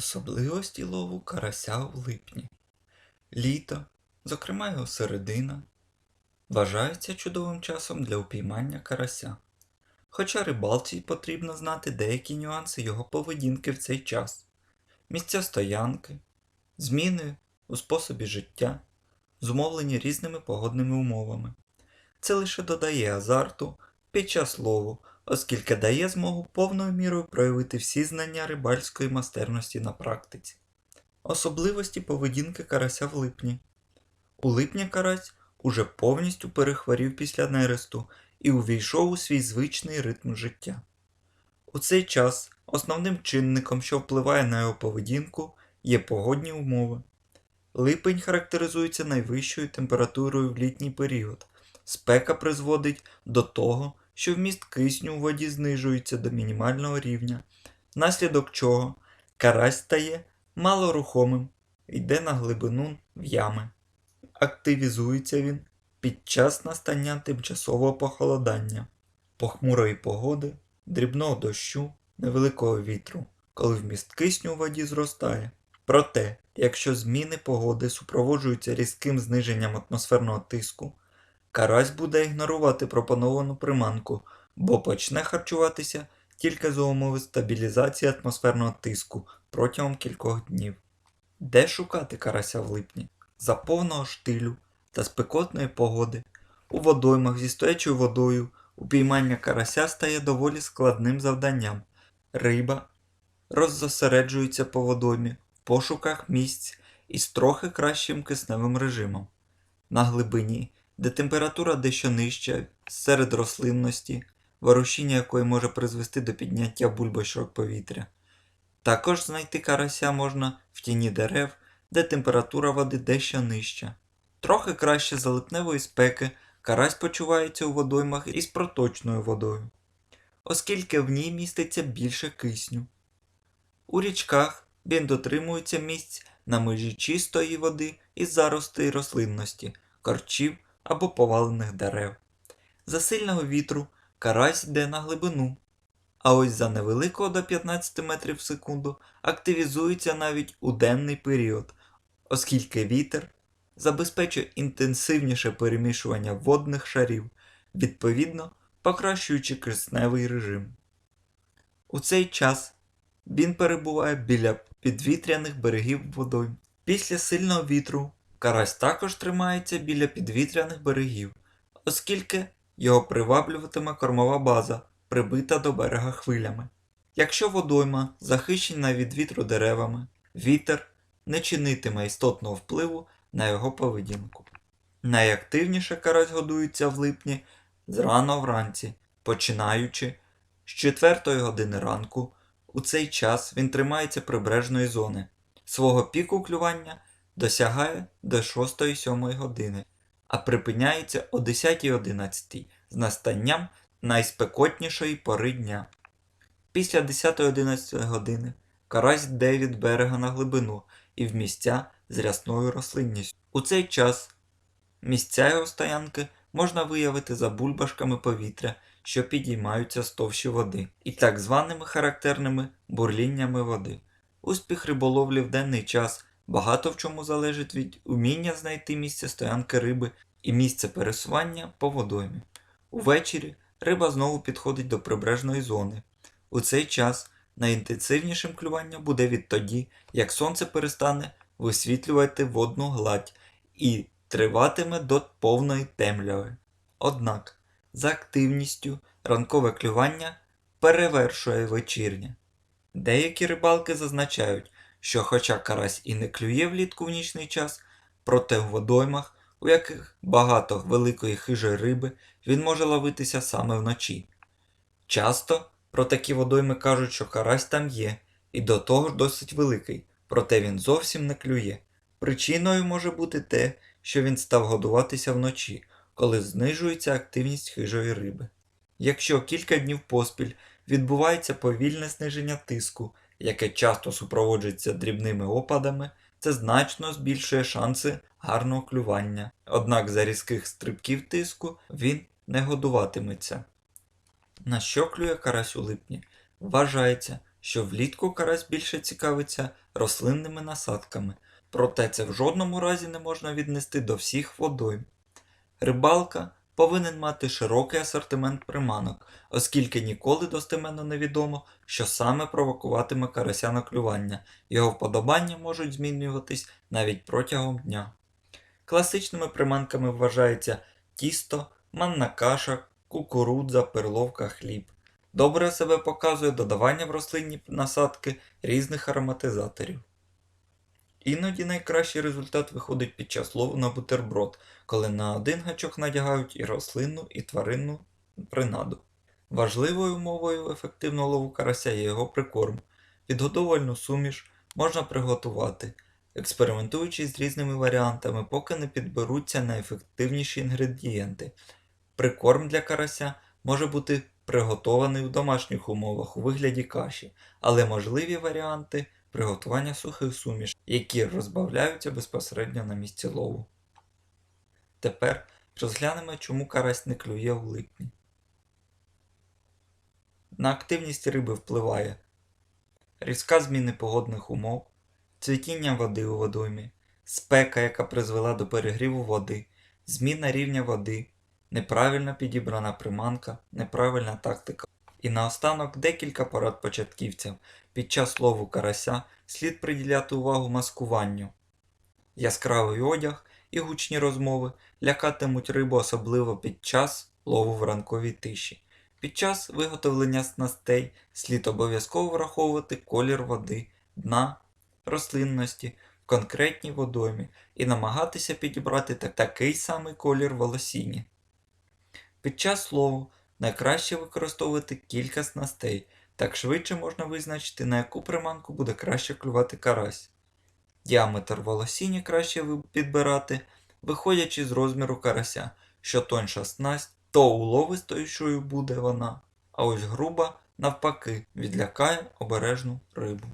Особливості лову карася в липні. Літо, зокрема його середина, вважаються чудовим часом для упіймання карася. Хоча рибалці потрібно знати деякі нюанси його поведінки в цей час, місця стоянки, зміни у способі життя, зумовлені різними погодними умовами. Це лише додає азарту під час лову, оскільки дає змогу повною мірою проявити всі знання рибальської майстерності на практиці. Особливості поведінки карася в липні. У липні карась уже повністю перехворів після нересту і увійшов у свій звичний ритм життя. У цей час основним чинником, що впливає на його поведінку, є погодні умови. Липень характеризується найвищою температурою в літній період. Спека призводить до того, що вміст кисню у воді знижується до мінімального рівня, внаслідок чого карась стає малорухомим, йде на глибину в ями. Активізується він під час настання тимчасового похолодання, похмурої погоди, дрібного дощу, невеликого вітру, коли вміст кисню у воді зростає. Проте, якщо зміни погоди супроводжуються різким зниженням атмосферного тиску, карась буде ігнорувати пропоновану приманку, бо почне харчуватися тільки за умови стабілізації атмосферного тиску протягом кількох днів. Де шукати карася в липні? За повного штилю та спекотної погоди у водоймах зі стоячою водою упіймання карася стає доволі складним завданням. Риба роззосереджується по водоймі в пошуках місць із трохи кращим кисневим режимом. На глибині, де температура дещо нижча серед рослинності, ворушіння якої може призвести до підняття бульбашок повітря. Також знайти карася можна в тіні дерев, де температура води дещо нижча. Трохи краще за липневої спеки карась почувається у водоймах із проточною водою, оскільки в ній міститься більше кисню. У річках він дотримується місць на межі чистої води із заростей рослинності, корчів або повалених дерев. За сильного вітру карась йде на глибину, а ось за невеликого до 15 метрів в секунду активізується навіть у денний період, оскільки вітер забезпечує інтенсивніше перемішування водних шарів, відповідно покращуючи кисневий режим. У цей час він перебуває біля підвітряних берегів водойм. Після сильного вітру карась також тримається біля підвітряних берегів, оскільки його приваблюватиме кормова база, прибита до берега хвилями. Якщо водойма захищена від вітру деревами, вітер не чинитиме істотного впливу на його поведінку. Найактивніше карась годується в липні зрано вранці, починаючи з 4 години ранку. У цей час він тримається прибережної зони. Свого піку клювання досягає до 6-7 години, а припиняється о 10-11 з настанням найспекотнішої пори дня. Після 10-11 години карась йде від берега на глибину і в місця з рясною рослинністю. У цей час місця його стоянки можна виявити за бульбашками повітря, що підіймаються з товщі води, і так званими характерними бурліннями води. Успіх риболовлі в денний час багато в чому залежить від уміння знайти місце стоянки риби і місце пересування по водоймі. Увечері риба знову підходить до прибережної зони. У цей час найінтенсивнішим клювання буде відтоді, як сонце перестане висвітлювати водну гладь і триватиме до повної темряви. Однак, за активністю ранкове клювання перевершує вечірнє. Деякі рибалки зазначають, що хоча карась і не клює влітку в нічний час, проте в водоймах, у яких багато великої хижої риби, він може ловитися саме вночі. Часто про такі водойми кажуть, що карась там є, і до того ж досить великий, проте він зовсім не клює. Причиною може бути те, що він став годуватися вночі, коли знижується активність хижої риби. Якщо кілька днів поспіль відбувається повільне зниження тиску, яке часто супроводжується дрібними опадами, це значно збільшує шанси гарного клювання. Однак за різких стрибків тиску він не годуватиметься. На що клює карась у липні? Вважається, що влітку карась більше цікавиться рослинними насадками, проте це в жодному разі не можна віднести до всіх водойм. Рибалка повинен мати широкий асортимент приманок, оскільки ніколи достеменно невідомо, що саме провокуватиме карася на клювання, його вподобання можуть змінюватись навіть протягом дня. Класичними приманками вважаються тісто, манна каша, кукурудза, перловка, хліб. Добре себе показує додавання в рослинні насадки різних ароматизаторів. Іноді найкращий результат виходить під час лову на бутерброд, коли на один гачок надягають і рослинну, і тваринну принаду. Важливою умовою ефективного лову карася є його прикорм. Підгодовувальну суміш можна приготувати, експериментуючи з різними варіантами, поки не підберуться найефективніші інгредієнти. Прикорм для карася може бути приготований у домашніх умовах у вигляді каші, але можливі варіанти приготування сухих суміш, які розбавляються безпосередньо на місці лову. Тепер розглянемо, чому карась не клює у липні. На активність риби впливає різка зміни погодних умов, цвітіння води у водоймі, спека, яка призвела до перегріву води, зміна рівня води, неправильно підібрана приманка, неправильна тактика. І наостанок декілька порад початківцям. Під час лову карася слід приділяти увагу маскуванню. Яскравий одяг і гучні розмови лякатимуть рибу особливо під час лову в ранковій тиші. Під час виготовлення снастей слід обов'язково враховувати колір води, дна, рослинності в конкретній водоймі і намагатися підібрати такий самий колір волосіння. Під час лову найкраще використовувати кілька снастей, так швидше можна визначити, на яку приманку буде краще клювати карась. Діаметр волосіння краще підбирати, виходячи з розміру карася, що тоньша снасть, то уловистою буде вона, а ось груба, навпаки, відлякає обережну рибу.